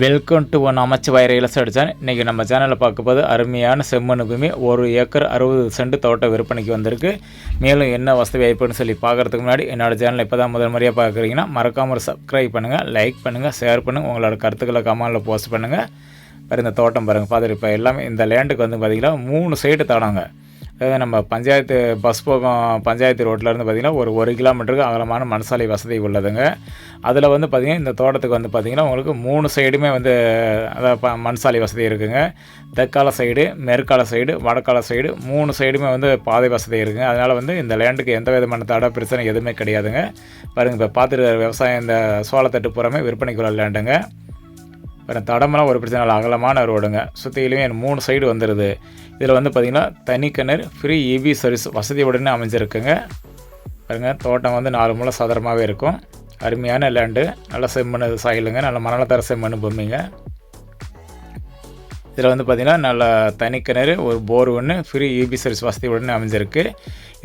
Welcome to one அமைச்சவாய் reels அடித்தான் இன்றைக்கி நம்ம சேனலில் பார்க்கும்போது அருமையான செம்மண் பூமி. ஒரு ஏக்கர் அறுபது சென்ட் தோட்டம் விற்பனைக்கு வந்திருக்கு. மேலும் என்ன வசதி வாய்ப்புன்னு சொல்லி பார்க்குறதுக்கு முன்னாடி என்னோட சேனலை இப்போ தான் முதல் முறையாக பார்க்குறீங்கன்னா மறக்காமல் ஒரு சப்ஸ்கிரைப் பண்ணுங்கள் லைக் பண்ணுங்கள் ஷேர் பண்ணுங்கள் உங்களோட கருத்துக்களை கமெண்டில் போஸ்ட் பண்ணுங்கள் பாரு இந்த தோட்டம் பாருங்கள் பார்த்துட்டு இப்போ எல்லாமே இந்த லேண்டுக்கு வந்து பார்த்திங்கன்னா மூணு சைடு தடங்க அதாவது நம்ம பஞ்சாயத்து பஸ் போகும் பஞ்சாயத்து ரோட்லேருந்து பார்த்திங்கன்னா ஒரு ஒரு கிலோமீட்டருக்கு அகலமான மனசாலை வசதி உள்ளதுங்க. அதில் வந்து பார்த்திங்கன்னா இந்த தோட்டத்துக்கு வந்து பார்த்திங்கன்னா உங்களுக்கு மூணு சைடுமே வந்து அதாவது ப மண்சாலை வசதி இருக்குங்க. தெற்கால சைடு மேற்கால சைடு வடக்கால சைடு மூணு சைடுமே வந்து பாதை வசதி இருக்குங்க. அதனால் வந்து இந்த லேண்டுக்கு எந்த விதமான தடை பிரச்சனை எதுவுமே கிடையாதுங்க. பாருங்கள் இப்போ பார்த்துட்டு விவசாயம் இந்த சோளத்தட்டு புறமே விற்பனைக்குள்ள லேண்டுங்க அப்புறம் தடமெல்லாம் ஒரு பிரச்சனை இல்லை அகலமான ரோடுங்க. சுற்றிலுமே மூணு சைடு வந்துடுது இதில் வந்து பார்த்திங்கன்னா தனி கிணறு ஃப்ரீ இபி சர்வீஸ் வசதியுடனே அமைஞ்சிருக்குங்க. பாருங்க தோட்டம் வந்து நாலு மூலம் சதுரமாகவே இருக்கும். அருமையான லேண்டு நல்ல செம்மண் சாயிலுங்க. நல்ல மணல தர செம்மண் பொம்மிங்க இதில் வந்து பார்த்திங்கன்னா நல்ல தனி கிணறு ஒரு போர் ஒன்று ஃப்ரீ இபி சர்வீஸ் வசதியுடனே அமைஞ்சிருக்கு.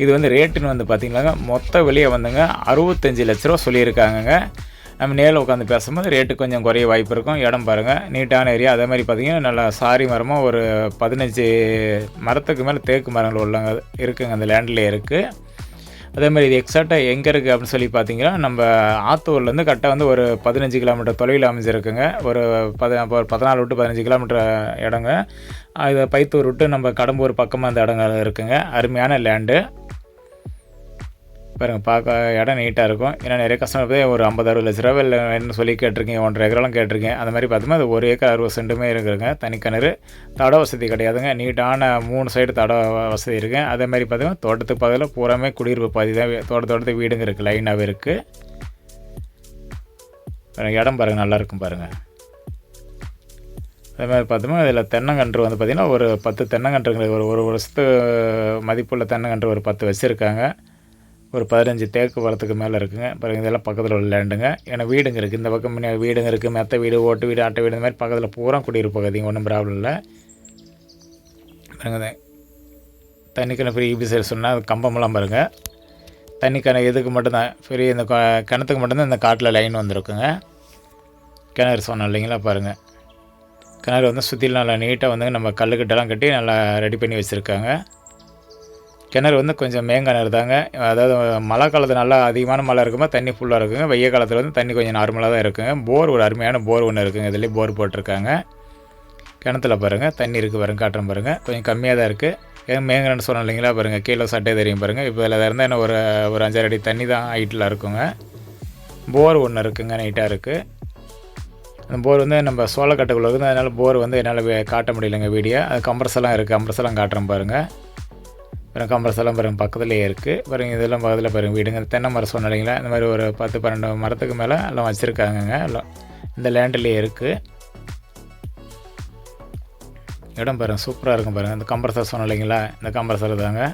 இது வந்து ரேட்டுன்னு வந்து பார்த்திங்களாங்க மொத்த வெளியே வந்துங்க அறுபத்தஞ்சு லட்ச ரூபா சொல்லியிருக்காங்கங்க. நம்ம நேரில் உட்காந்து பேசும்போது ரேட்டு கொஞ்சம் குறைய வாய்ப்பு இருக்கும். இடம் பாருங்கள் நீட்டான ஏரியா அதே மாதிரி பார்த்திங்கன்னா நல்லா சாரி மரமாக ஒரு பதினஞ்சு மரத்துக்கு மேலே தேக்கு மரங்கள் உள்ளங்க இருக்குங்க. அந்த லேண்டில் இருக்குது அதே மாதிரி இது எக்ஸாக்டாக எங்கே இருக்குது அப்படின்னு சொல்லி பார்த்தீங்கன்னா நம்ம ஆத்தூர்லேருந்து கரெக்டாக வந்து ஒரு பதினஞ்சு கிலோமீட்டர் தொலைவில் அமைஞ்சிருக்குங்க. ஒரு பத ஒரு பதினாலு விட்டு பதினஞ்சு கிலோமீட்டர் இடங்க. இது பைத்தூர் விட்டு நம்ம கடம்பூர் பக்கமாக அந்த இடங்கள் இருக்குங்க. அருமையான லேண்டு பாருங்கள் பார்க்க இடம் நீட்டாக இருக்கும். ஏன்னா நிறைய கஸ்டமர் போய் ஒரு ஐம்பது அறுபது லட்ச ரூபா இல்லை என்ன சொல்லி கேட்டிருக்கீங்க ஒன்றரை ஏக்கரெல்லாம் கேட்டிருக்கேன் அந்த மாதிரி பார்த்தோம்னா அது ஒரு ஏக்கர் அறுபது சென்ட்டுமே இருக்குதுங்க தனி கிணறு. தட வசதி கிடையாதுங்க. நீட்டான மூணு சைடு தட வசதி இருக்குது அதே மாதிரி பார்த்தீங்கன்னா தோட்டத்துக்கு பக்கத்தில் பூராமே குடியிருப்பு பாதி தான் தோட்ட வீடுங்க இருக்குது லைனாகவே இருக்குது இடம் பாருங்கள் நல்லாயிருக்கும் பாருங்கள் அதே மாதிரி பார்த்தோம்னா இதில் தென்னங்கன்று வந்து பார்த்திங்கன்னா ஒரு பத்து தென்னங்கன்றுங்களுக்கு ஒரு ஒரு வருஷத்து மதிப்புள்ள தென்னங்கன்று ஒரு பத்து வச்சுருக்காங்க. ஒரு பதினஞ்சு தேக்கு வரத்துக்கு மேலே இருக்குங்க. பாருங்கள் இதெல்லாம் பக்கத்தில் உள்ள லேண்டுங்க ஏன்னா வீடுங்க இருக்குது இந்த பக்கம் முன்னாடி வீடுங்க இருக்குது மெத்த வீடு ஓட்டு வீடு அட்டை வீடு இந்த மாதிரி பக்கத்தில் பூரா குடியிருப்பு பகுதிங்க ஒன்றும் ப்ராப்ளம் இல்லை. பாருங்க தண்ணி ஃப்ரீ இபி சைடு சொன்னால் அது கம்பமெல்லாம் பாருங்கள் தண்ணி இதுக்கு மட்டும்தான் ஃப்ரீ இந்த க- கிணத்துக்கு மட்டும்தான் இந்த காட்டில் லைன் வந்திருக்குங்க. கிணறு சொன்னோம் இல்லைங்களா பாருங்கள் கிணறு வந்து சுற்றிலும் நல்லா நீட்டாக வந்து நம்ம கல்லுக்கிட்டலாம் கட்டி நல்லா ரெடி பண்ணி வச்சுருக்காங்க. கிணறு வந்து கொஞ்சம் மேங்கிணறு தாங்க. அதாவது மழை காலத்தில் நல்லா அதிகமான மழை இருக்கும்போது தண்ணி ஃபுல்லாக இருக்குங்க. வெய்ய காலத்தில் வந்து தண்ணி கொஞ்சம் நார்மலாக தான் இருக்குங்க. போர் ஒரு அருமையான போர் ஒன்று இருக்குங்க. இதுலேயே போர் போட்டிருக்காங்க. கிணத்துல பாருங்கள் தண்ணி இருக்குது பாருங்க காட்டுறேன் பாருங்கள் கொஞ்சம் கம்மியாக தான் இருக்குது ஏன் மேங்கிணறு சொன்னோம் இல்லைங்களா பாருங்கள் கீழே சட்டை தெரியும் பாருங்கள் இப்போ இதில் இருந்தால் என்ன ஒரு ஒரு அஞ்சாறு அடி தண்ணி தான் ஹைட்டில் இருக்குங்க. போர் ஒன்று இருக்குங்க நீட்டாக இருக்குது அந்த போர் வந்து நம்ம சோளக்கட்டுக்குள்ள இருக்குது அதனால் போர் வந்து என்னால் காட்ட முடியலைங்க வீடியோ. அது கம்ப்ரஸெல்லாம் இருக்குது கம்ப்ரஸெல்லாம் காட்டுறேன் பாருங்கள் அப்புறம் கம்பரசெல்லாம் பாருங்க பக்கத்துலேயே இருக்குது பாருங்கள் இதெல்லாம் பக்கத்தில் பாருங்க வீடுங்க. இந்த தென்னை மரம் சொன்னேன் இந்த மாதிரி ஒரு பத்து பன்னெண்டு மரத்துக்கு மேலே எல்லாம் வச்சுருக்காங்கங்க. எல்லாம் இந்த லேண்ட்லேயே இருக்குது இடம் பாருங்கள் சூப்பராக இருக்கும் பாருங்கள் இந்த கம்பரசர் சொன்னேன் இல்லைங்களா? இந்த கம்பரசர் தாங்க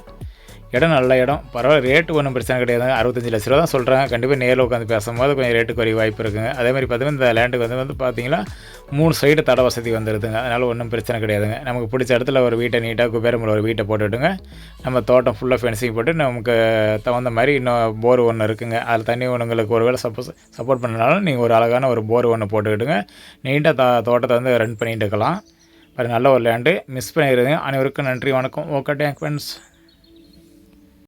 இடம் நல்ல இடம். பரவாயில்ல ரேட்டு ஒன்றும் பிரச்சனை கிடையாது. அறுபத்தஞ்சு லட்ச ரூபா தான் சொல்கிறாங்க கண்டிப்பாக நேரில் உட்காந்து பேசும்போது கொஞ்சம் ரேட்டு குறைய வாய்ப்பு இருக்குங்க. அதே மாதிரி பார்த்தீங்கன்னா இந்த லேண்டுக்கு வந்து வந்து பார்த்தீங்கன்னா மூணு சைடு தட வசதி வந்துடுதுங்க அதனால் ஒன்றும் பிரச்சனை கிடையாதுங்க. நமக்கு பிடிச்ச இடத்துல ஒரு வீட்டை நீட்டாக குபேரமில் ஒரு வீட்டை போட்டுவிட்டுங்க நம்ம தோட்டம் ஃபுல்லாக ஃபென்சிங் போட்டு நமக்கு தகுந்த மாதிரி இன்னும் போர் ஒன்று இருக்குங்க. அதில் தண்ணி உங்களுக்கு ஒரு வேளை சப்போஸ் சப்போர்ட் பண்ணனாலும் நீங்கள் ஒரு அழகான ஒரு போர் ஒன்று போட்டுக்கிட்டுங்க நீட்டாக த தோட்டத்தை வந்து ரன் பண்ணிட்டு இருக்கலாம். அது நல்ல ஒரு லேண்டு மிஸ் பண்ணிடுங்க அனைவருக்கும் நன்றி வணக்கம். Okay thank friends